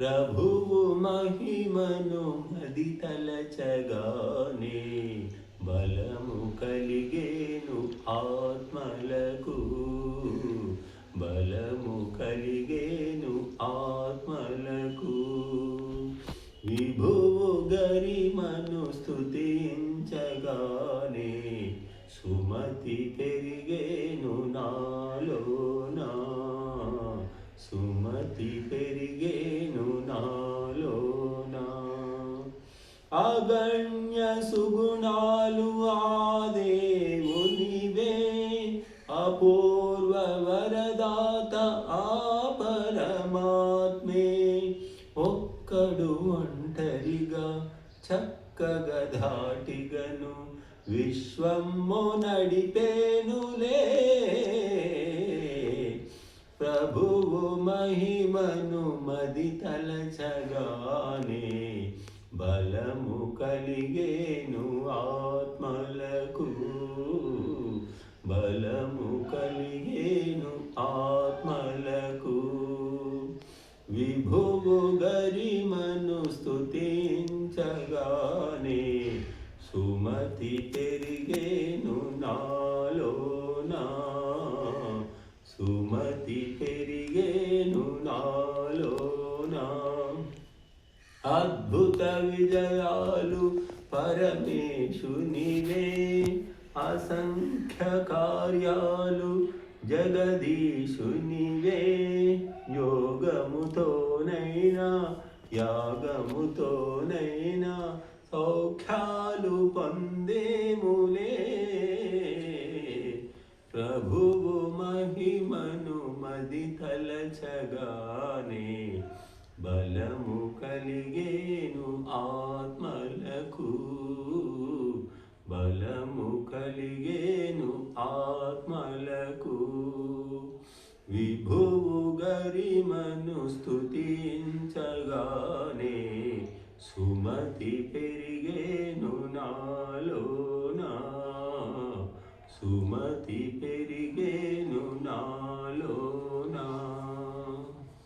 ప్రభువు మహిమను మది తలచగానే బలము కలిగేను ఆత్మలకు. బలము కలిగేను ఆత్మలకు. విభువు గరిమను స్థుతించగానే సుమతి పెరిగేను నాలోనా. అగణ్య సుగుణాలు ఆ దేవునివే. అపూర్వ వరదాత ఆ పరమాత్మే. ఒక్కడు ఒంటరిగా చక్కగా ధాటిగను విశ్వము నడిపేనులే. ప్రభువు మహిమను మది తలచగానే బలము కలిగేను ఆత్మలకు. బలము కలిగేను ఆత్మలకు. విభువు గరిమను స్థుతించగానే సుమతి పెరిగేను నాలోనా. సుమతి విజయాలు పరమేశునివే. అసంఖ్య కార్యాలు జగదీశునివే. యోగముతోనైనా యాగముతోనైనా సౌఖ్యాలు పొందేములే. ప్రభువు మహిమను మది తలచగానే బలము ఆత్మలకు విభువు గరిమను స్తుతించగానే